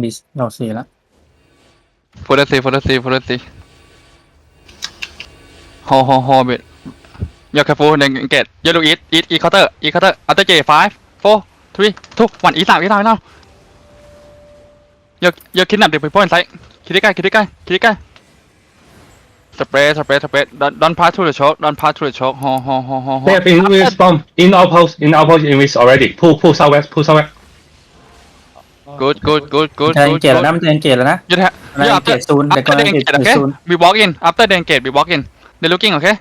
บิสเราเสียแล้วฟูลซีฟูลซีฟูลซีฮอฮอฮอเบดยาคาฟูเดนเกตยาลูอีทอีทอีเคาน์เตอร์อีเคาน์เตอร์อัลเตอร์เจไฟโฟทรีทุกวันอีสามอีสามอีสามยายาคิดหนักเด็กไปพ่นไซคิดใกล้คิดใกล้คิดใกล้สเปรย์สเปรย์สเปรย์ดันดันพาทูเดอะช็อคดันพาทูเดอะช็อคฮอฮอฮอฮอฮอ They have Invis bomb in our post, in our post Invis already. Pull, pull southwest, pull southwest. Good good good good จะ good เกตแล้วนะมันจะเกตแล้วนะ You have Nah, you engage after soon. They're after gonna they engage engage, okay? soon. We walk in after they engage. We walk in. They looking, okay?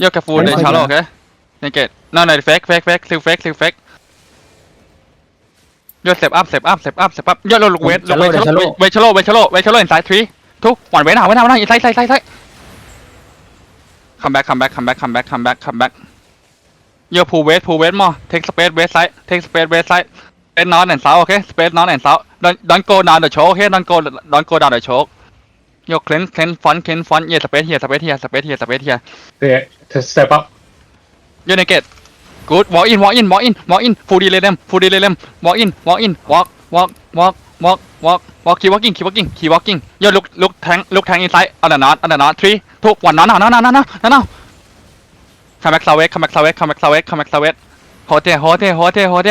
You're careful. They Okay. shallow, okay? They engage. No, no, fake, fake, fake, still fake, still fake. You step up, step up, step up, step up. You look, look, wait, look, Shallow, wait, they're shallow, shallow. wait, shallow, wait, shallow, wait, shallow. Inside three, two, one. Wait now, wait now, wait now. Inside, inside, inside, inside. Come back, come back, come back, come back, come back, come back. You pull weight, pull weight more. Take space, west side. Take space, west side. เปซนอนแอนเซาโอเคสเปซนอนแอนเซาดอนโกดาวเดอะโชโอเคดอนโกดอนโกดาวเดอะโชกยกเคลนเคลนฟอนเคลนฟอนเฮียสเปซเฮียสเปซเฮียสเปซเฮียสเปซเฮียเดี๋ยสเตปอัพยูเนเกตกูดวอล์กอินวอล์กอินวอล์กอินวอล์กอินฟูดีเลเลมฟูดีเลเลมวอล์กอินวอล์กอินวอล์กวอล์กวอล์กวอล์กวอล์กวอล์กคีวอล์กิ้งคีวอล์กิ้งคีวอล์กิ้งยูลุกลุกแทงลุกแทงอินไซด์อันเดอร์นอตอันเดอนทรีทุกวันนอนนอนนอนนอนนนนอนคัมแบ็กซาเวสคัมแบ็กซาเวสคัมแบ็กซาเวสคัมแบ็กซาเวสโฮเทโฮเทโฮเทโฮเท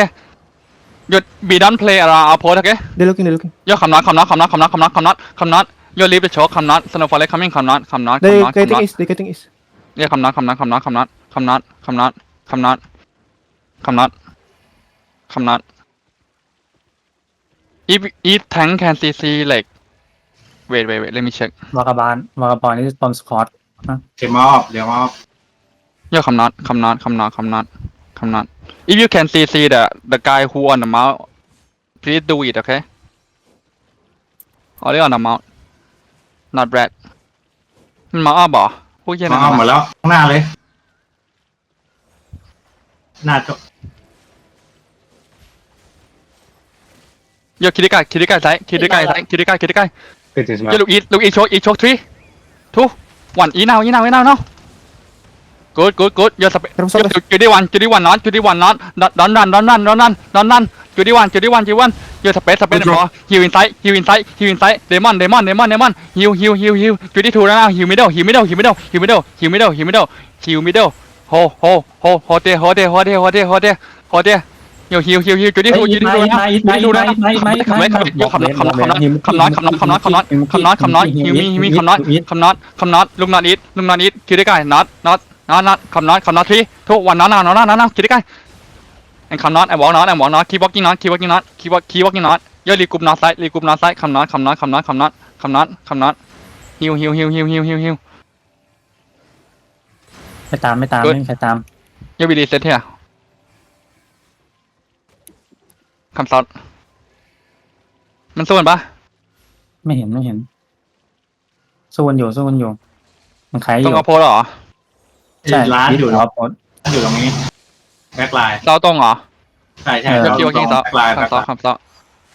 You be done play around our post, okay? They're looking, they're looking. Yo, come not, come not, come not, come not, come not, come not, come not. Yo, leave the choke, come not. Snowfall coming, come not, come not, come They not, come getting not. is, they getting is. Yeah, come not, come not, come not, come not, come not, come not, come not, come not, come not. If if tank can CC like, wait, wait, wait, let me check. วากาบาลวากาบาลนี่ปอมสคอตเดี๋ยวมอบเดี๋ยวมอบ Yeah, come not, come not, come not, come not, come not. If you can CC the the guy who on the mount, please do it, okay? Only on the mount, not Brad. มันมาอ้อบ่ผู้เชี่ยมานะเอาหมดแล้วข้างหน้าเลย หน้าจบโยคิดได้ไกลคิดได้ไกลซ้ายคิดได้ไกลซ้ายคิดได้ไกลคิดได้ไกล It is โย man. ลูกอีทลูกอีทโชกอีทโชกทรีทูวันอีนาวอีนาวอีนาว กูดกูดกูดยูสเปจุดที่วันจุดที่วันนอนจุดที่วันนอนดอนนันดอนนันดอนนันดอนนันจุดที่วันจุดที่วันจูวันยูสเปซสเปซหมอฮิวอินไซฮิวอินไซฮิวอินไซเดมอนเดมอนเดมอนเดมอนฮิวฮิวฮิวฮิวจุดีทูแล้วนะฮิวมิดเดิลฮิวมิดเดิลฮิวมิดเดิลฮิวมิดเดิลฮิวมิดเดิลฮิวมิดเดิลฮิวมิดเดิลโฮโฮโฮโฮเตโฮเตโฮเตโฮเตโฮเตโฮเตอยู่ฮิวฮิวฮิวจุดที่ทูจุดที่ทูจุดที่ทูนะขับไม่ขับอยู่ขับขับขับขับน็อตขับน็ขับน็ขับน็ขับน็ขับน็ฮิวมีฮิวมีขับรถขับรถลุงน็ออีทลุงน็อตอีทคิวได้ไก่น็อน็อ น็อตน็อตคำน็อตคำน็อตที่ทุกวันน็อตน็อตน็อตน็อตคิดได้ไกล and come not and walk not and walk not keep walking not keep walking not keep walk keep walking not ย่อรีกลุ่ม not side รีกลุ่ม not side come not come not come not come not come not come not heal heal heal heal heal heal heal ไม่ตามไม่ตาม Good. ไม่มีใครตามย่อวีดีเซตเฮียคำซอดมันสู้กันปะไม่เห็นไม่เห็นสู้กันอยู่สู้กันอยู่มันขายอต้องยู่เอาโพลเหรอ ใช่ร้านอยู่หัวโพส อยู่ตรงนี้แบ็คไลน์เซาตรงเหรอใช่ใช่เออย่อเราคิวตรกิ้งงเซาแบ็คไลน์แบ็คคำซอไลน์คำซอ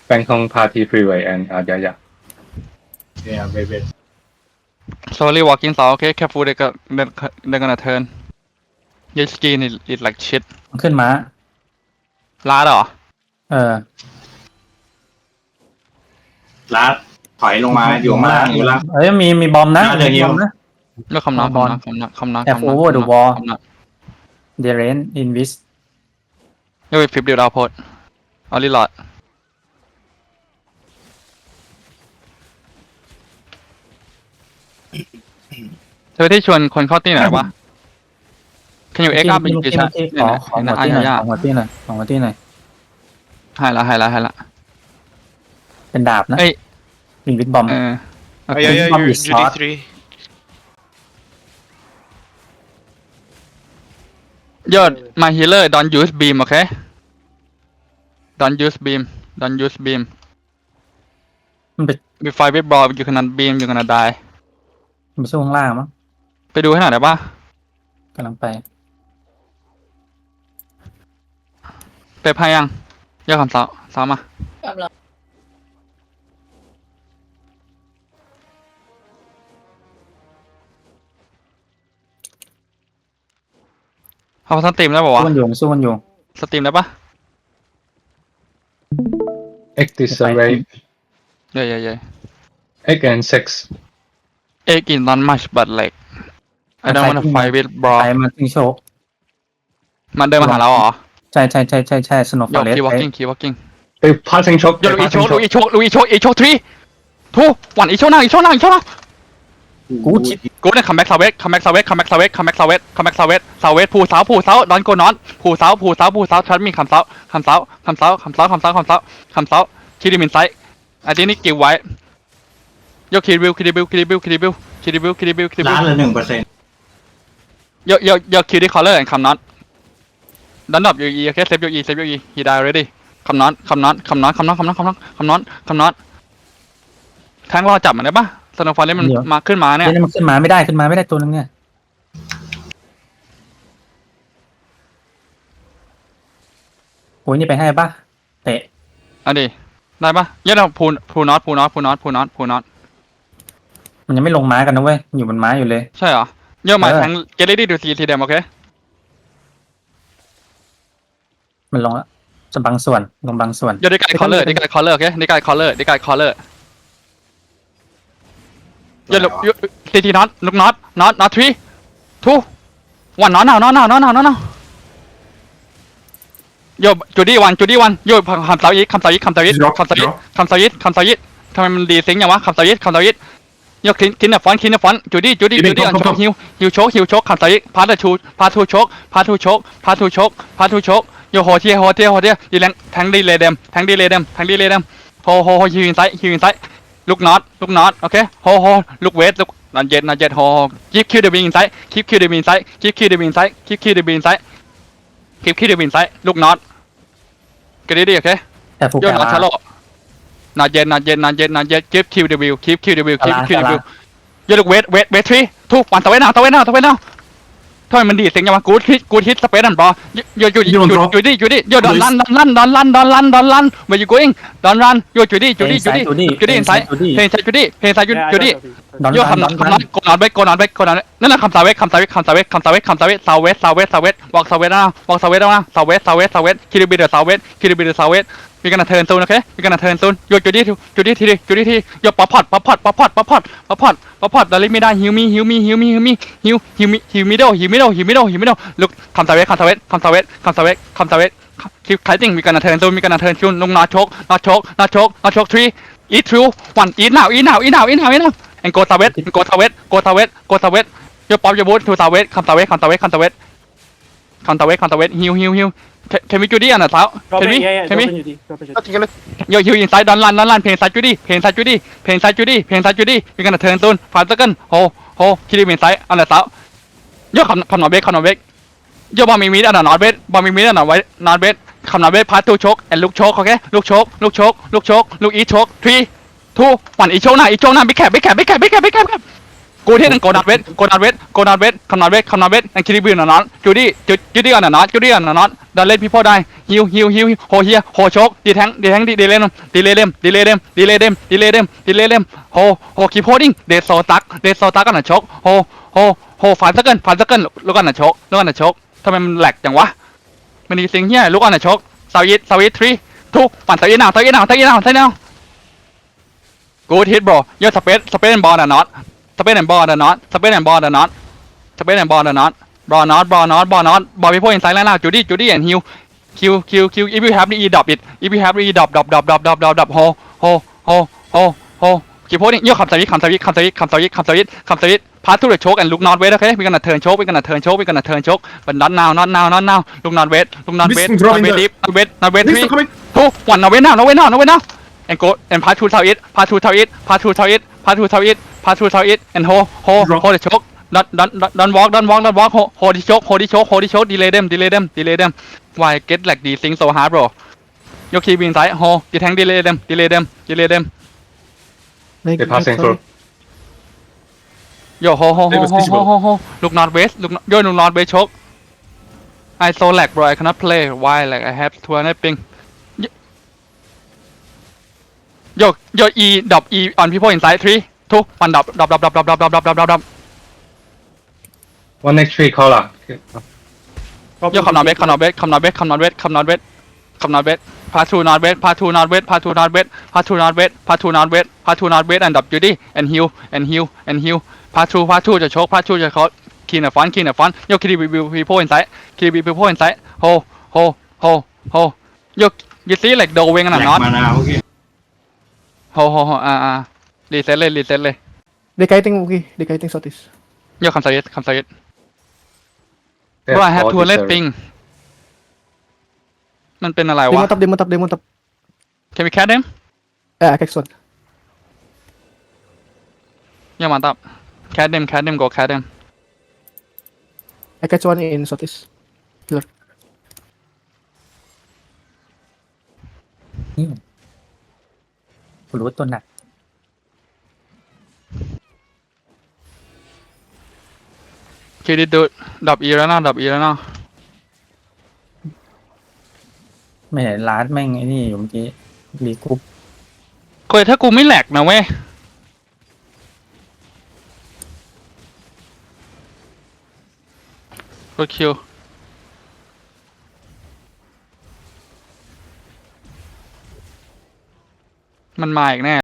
Bangkok Party Freeway and uh, yeah, yeah. เนี่ยเบเบ slowly walking เซา okay careful they go- they- they're gonna turn your skin is is like shit มันขึ้นมา ลาดเหรอเออร้านถอยลงมาอยู่ข้างล่างอยู่ล่าง เอ้ยมีมีบอมนะน่าจะมีหิว บอมนะ แล้วคำนับคำนับคำนับคำนับ F over the wall คำนับ เดเรนอินวิสเฮ้ยฟิปเดียวดาวโพดเอลิลอดเธอที่ชวนคนเข้าตีไหนวะคันอยู่เอ็ก you egg up in this ขอของหัวตี้หน่อยของหัวตี้หน่อยของหัวตี้หน่อยหายละหายละหายละเป็นดาบนะเอ้ยอินวิสบอมบ์อินวิ Yeah, yeah, Bomb you're อด my healer don't use beam okay don't use beam don't use beam มันไป if I with ball you cannot beam you gonna die มันไปสู้ข้างล่างมั้งไปดูให้หน่อยได้ปะกำลังไป ไปพายังยอดคำสาวสาวมา กำลัง เขาสตรีมได้ปะสู้วะกันอยู่สู้กันอยู่ สตรีมได้ปะ Eight disarray. yeah yeah yeah Eight and six. egg is not much but like I don't wanna fight with ไป bro มาถึงโชคมันเดินมาหาเราเหรอใช่ใช่ใช่ใช่ใช่สนุกโยฟอเรส keep walking keep walking They passing choke. โย They ลูอีโช passing ลู choke. อีโชลูอีโชอีโช three two one อีโชหน้าอีโชหน้าอีโชหน้า กูชิดกูเนี่ย come back ซาเวส come back ซาเวส come back ซาเวส come back ซาเวส come back ซาเวสซาเวสผู้สาวผู้สาวดอนโกนอนผู้สาวผู้สาวผู้สาวทันมีคำสาวคำสาวคำสาวคำสาวคำสาวคำสาวคำสาวคิดิมินไซอันนี้นี่เก็บไว้โยคิดิบิลคิดิบิลคิดิบิลคิดิบิลคิดิบิลคิดิบิลคิดิบิล้านลเหลือหนึ่งเปอร์เซ็นต์โยโยโยคิดิคอลเลอร์แอนด์คำนอนดันดับโยอีโอเคเซฟโยอีเซฟโยอีฮีได้ ready คำนอนคำนอนคำนอนคำนอนคำนอนคำนอนคำนอนคำนอนแทงรอจับมันได้ปะ สโนว์ฟอร์เรสมันมาขึ้นมาเนี่ยเดี๋ยวนี้มันขึ้นมาไม่ได้ขึ้นมาไม่ได้ตัวนึงเนี่ยโอ้ยนี่ไปให้ปะเตะเอันดีได้ปะเยอะเราพูนพูนอตพูนอตพูนอตพูนอตพูนอต มันยังไม่ลงม้ากันนะเว้ยมันอยู่บนม้าอยู่เลย ใช่เหรอ เยอะมาเออแทงเกลลี่ดูซีทีเดมโอเค มันลงแล้วจะบางส่วนลงบางส่วน เยอะดีกายคอลเลอร์ดีกายคอลเลอร์โอเคดีกายคอลเลอร์ดีกายคอลเลอร์ เยอะซีทีน็อตลูกน็อตน็อตน็อตทรีทูวันน็อตนน็อตนน็อตนน็อตนน็อตโยจูดี้วันจูดี้วันโยคำสาวยิคำสาวยิคำสาวยิคำสาวยิคำสาวยิคำสาวยิทำไมมันดีซิงอย่างวะคำสาวยิคำสาวยิโยคินคินเนฟอนคินเนฟอนจูดี้จูดี้จูดี้อันโชฮิวฮิวโชกฮิวโชกคำสาวยิพาร์ทชูพาร์ททูโชกพาร์ททูโชกพาร์ททูโชกพาร์ททูโชกโยโหเทียโหเทียโหเทียดีแรงแทงดีเลยเดมแทงดีเลยเดมแทงดีเลยเดมโฮโฮโฮฮิวอินไซฮิวอินไซ ลูกน็อตลูกน็อตโอเคโฮโฮลูกเวทลูกนันเจ็ดนันเจ็ดโฮคีบคิวเดบินไซคีบคิวเดบินไซคีบคิวเดบินไซคีบคิวเดบินไซคีบคิวเดบินไซลูกน็อตกันดีดีโอเคแต่ฟูโยกานน็อตชาโลนันเจ็ดนันเจ็ดนันเจ็ดนันเจ็ดคีบคิวเดบิวคีบคิวเดบิวคีบคิวเดบิวโยลูกเวทเวทเวททรีทุกวันตะเวนเอาตะเวนเอาตะเวนเอา ทำไมมันดีเสียงยังวะกูทิกูทิสเปซอันบอโยโยโยโยอยู่ดิอยู่ดิโยดอนลันดอนลันดอนลันดอนลันดอนลัน where you going ดอนลันโยอยู่ดิอยู่ดิอยู่ดิอยู่ดิอินไซด์เพลงไซด์อยู่ดิเพลงไซด์อยู่ดิดอนโยดอนคำดนั้อนนคำนั้นโกนอนเวกโกนอนเวกโกนอนนั่นแหละคำสาเวกคำสาเวกคำสาเวกคำสาเวกคำสาเวกคำสาเวกซาเวสซาเวสซาเวสวอกซาเวสนะวอกซาเวสนะซาเวสซาเวสซาเวสคิริบิเดอร์ซาเวสคิริบิเดอร์ซาเวส มีกันเทินซูนโอเคมีกันเทินซูนโยจุดดิจุดดิทีดิจุดดิทีโยป๊อปพอดป๊อปพอดป๊อปพอดป๊อปพอดป๊อปพอดป๊อปพอดดาลิไม่ได้ฮิวมีฮิวมีฮิวมีฮิวมีฮิวฮิวมีฮิวมิดเดิลฮิวมิดเดิลฮิวมิดเดิลฮิวมิดเดิลลุกคำสาเวกคำสาเวกคำสาเวกคำสาเวกคำสาเวกคิวไคติ้งมีกันเทินซูนมีกันเทินซูนลงนอชกนอชกนอชกนอชกทรีอีทรูวันอีทนาวอีทนาวอีทนาวอีทนาวอีทนาว and go ซาเวส go ซาเวส go ซาเวส go ซาเวสยกป๊อปหยกบูททูซาเวสคำซาเวสคำซาเวสคำซาเวสคำซาเวสคำซาเวส counter weight counter weight heal heal heal can can we do this on the top can we can we yo heal inside don't run don't run pain side Judy pain side Judy pain side Judy pain side Judy we gonna turn soon five second ho ho kill him inside on the top yo come come not back come not back yo bomb me mid on the north west bomb me mid on the west north west come not back part two choke and look choke okay look choke look choke look choke look eat choke three two one eat choke now eat choke now big cap big cap big cap big cap big cap กคำคำนอเบสคำนอเบสยกบอมีมีอันน่ะนอเบสบอมีมีอันน่ะไว้นอเบสคำนอเบสพาร์ตูโกแอนลูกโชกโอเคลูกโกลูกโชกลูกโชกลูกอีโชกทรีทูวันอีโกน้าอีโชกหน้าบิ๊กแคบบิ๊กแคบบิ๊กแคบบิ๊กแคบบิ๊กแคบกูเวทโกนาเวทโกนาเวทคำนาเวทคำนาเวทแองคิริบินนอนจูดี้จูดี้อันนอนจูดี้อันนอนดันเล่นพี่พ่อได้ฮิวฮิวฮิวโฮเฮียโฮโชกดีแทงดีแทงดีดีเล่นดีเลเดมดีเลเดมดีเลเดมดีเลเดมดีเลเดมโฮโฮคีโพดิ้งเดซโซตักเดซโซตักกันนะโชกโฮโฮโฮฟันสักเกินฟันสักเกินลูกอันนะโชกลูกอันนะโชกทำไมมันแหลกจังวะมันดีสิงเฮียลูกอันนะโชกสวิตสวิตทรีทุกปั่นสวิตหนาวสวิตหนาวสวิตหนาวสวิตหนาวกูทิดบอยอดสเปซสเปซบอลน่ะน็อต สเปนแอนบอลเดอะน็อตสเปนแอนบอลเดอะน็อตสเปนแอนบอลเดอะน็อตบอลน็อตบอลน็อตบอลน็อตบอลพี่พวกอินไซด์แล้วจูดี้จูดี้แอนฮิวคิวคิวคิวอีพีแฮปอีดอปอิดอีพีแฮปอีดอปดอปดอปดอปดอปดอปดอปโฮโฮโฮโฮโฮคิวโพนี่โยคำสวิตคำสวิตคำสวิตคำสวิตคำสวิตคำสวิตพาร์ททูเดอะโชกแอนลุกนอตเวทโอเคมีกันเทิร์นโชกมีกันเทิร์นโชกมีกันเทิร์นโชกบันน็อตนาวน็อตนาวน็อตนาวลุกนอตเวทลุกนอตเวทนอตเวทดิฟนอตเวทนอตเวททรีทุกวันนอเวนนาวนอเวนนาวนอเวนนา and go and pass to south east pass to south east pass to south east pass to south east pass through southeast and hold hold hold the choke don't don't don't don't walk don't walk don't walk hold hold the choke hold the choke hold the choke delay them delay them delay them why get like the thing so hard bro ยกคีย์บินซ้าย hold the tank delay them delay them delay them They passing through. โยโฮโฮโฮโฮโฮโฮโฮลูกนอตเวสลูกโยลูกนอตเวสชก I so lag bro I cannot play why like I have to n a p i n g โยโย E ดรอป E on people inside three two one dot dot dot dot dot dot dot dot dot dot dot One next three caller. Okay. Drop โย it, คำนอนเว Judy. ทคำนอนเวทคำนอนเวทคำนอนเวทคำนอนเวทขับนอตเวสพาทูนอตเวสพาทูนอตเวสพาทูนอตเวสพาทูนอตเวสพาทูนอตเวสพาทูนอตเวสแอนดับยูดี้แอนฮิลแอนฮิลแอนฮิลพาทูพาทูจะโชกพาทูจะเขาคีนฟอนคีนฟอนโยคีดีบีพีโพอินไซคีดีบีพีโพอินไซโฮโฮโฮโฮโยยูซีเหล็กโดเวงแหน่ะลกน็อตมานาโอเคโฮโฮโฮอ่าอ่า รีเซ็ตเลยรีเซ็ตเลย They kiting okay. They kiting southeast. โยคำสยิดคำสยิด Bro I have to let ping มันเป็นอะไร Demon วะ top, demon top, demon top. Can we catch them Yeah, catch one. อย่ามาตับ catch them catch them go catch them I catch one in southeast. Killer. นี่กูรู้ว่าตัวหนัก คิดดิดูดับอีแล้วนะดับอีแล้วนะไม่เห็นร้านแม่งไอ้นี่อยู่เมื่อกี้รีกรุ๊ปเคยถ้ากูไม่แหลกนะเว้ยกดคิวมันมาอีกแน่